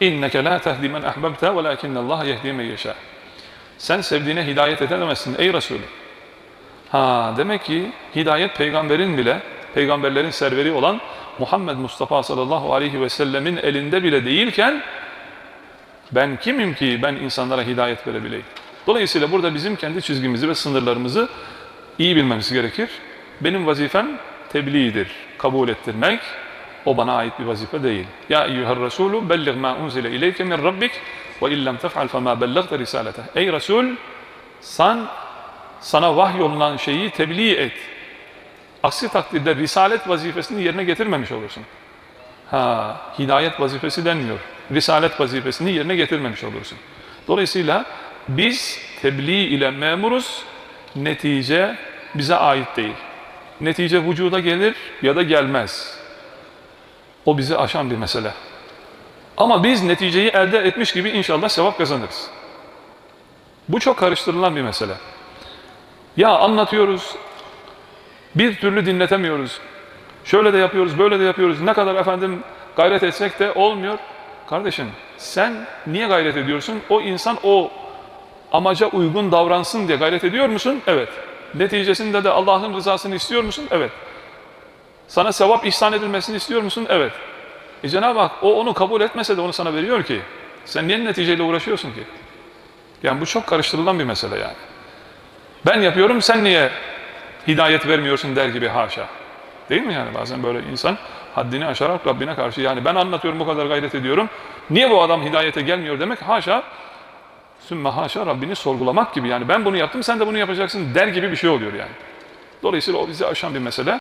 İnneke la tehdi men ahbabte velakinnallaha yehdi men yeşâ. Sen sevdiğine hidayet edemezsin ey Resulüm. Ha demek ki hidayet peygamberin bile, peygamberlerin serveri olan Muhammed Mustafa sallallahu aleyhi ve sellemin elinde bile değilken ben kimim ki ben insanlara hidayet verebileyim? Dolayısıyla burada bizim kendi çizgimizi ve sınırlarımızı iyi bilmemiz gerekir. Benim vazifem tebliğdir, kabul ettirmek. O bana ait bir vazife değil. Ya eyyuhel Resulü belliğ ma unzile ileyke min rabbik ve illem tef'al fema bellagte risalete. Ey Resul sen sana vahyolunan şeyi tebliğ et. Aksi takdirde risalet vazifesini yerine getirmemiş olursun. Ha, hidayet vazifesi denmiyor. Risalet vazifesini yerine getirmemiş olursun. Dolayısıyla biz tebliğ ile memuruz, netice bize ait değil. Netice vücuda gelir ya da gelmez. O bizi aşan bir mesele. Ama biz neticeyi elde etmiş gibi inşallah sevap kazanırız. Bu çok karıştırılan bir mesele. Ya anlatıyoruz, bir türlü dinletemiyoruz. Şöyle de yapıyoruz, böyle de yapıyoruz. Ne kadar efendim gayret etsek de olmuyor. Kardeşim sen niye gayret ediyorsun? O insan o amaca uygun davransın diye gayret ediyor musun? Evet. Neticesinde de Allah'ın rızasını istiyor musun? Evet. Sana sevap ihsan edilmesini istiyor musun? Evet. E Cenab-ı Hak o onu kabul etmese de onu sana veriyor ki. Sen niye neticeyle uğraşıyorsun ki? Yani bu çok karıştırılan bir mesele yani. Ben yapıyorum sen niye hidayet vermiyorsun der gibi haşa. Değil mi yani bazen böyle insan haddini aşarak Rabbine karşı yani ben anlatıyorum bu kadar gayret ediyorum. Niye bu adam hidayete gelmiyor demek haşa sümme haşa Rabbini sorgulamak gibi yani ben bunu yaptım sen de bunu yapacaksın der gibi bir şey oluyor yani. Dolayısıyla o bizi aşan bir mesele.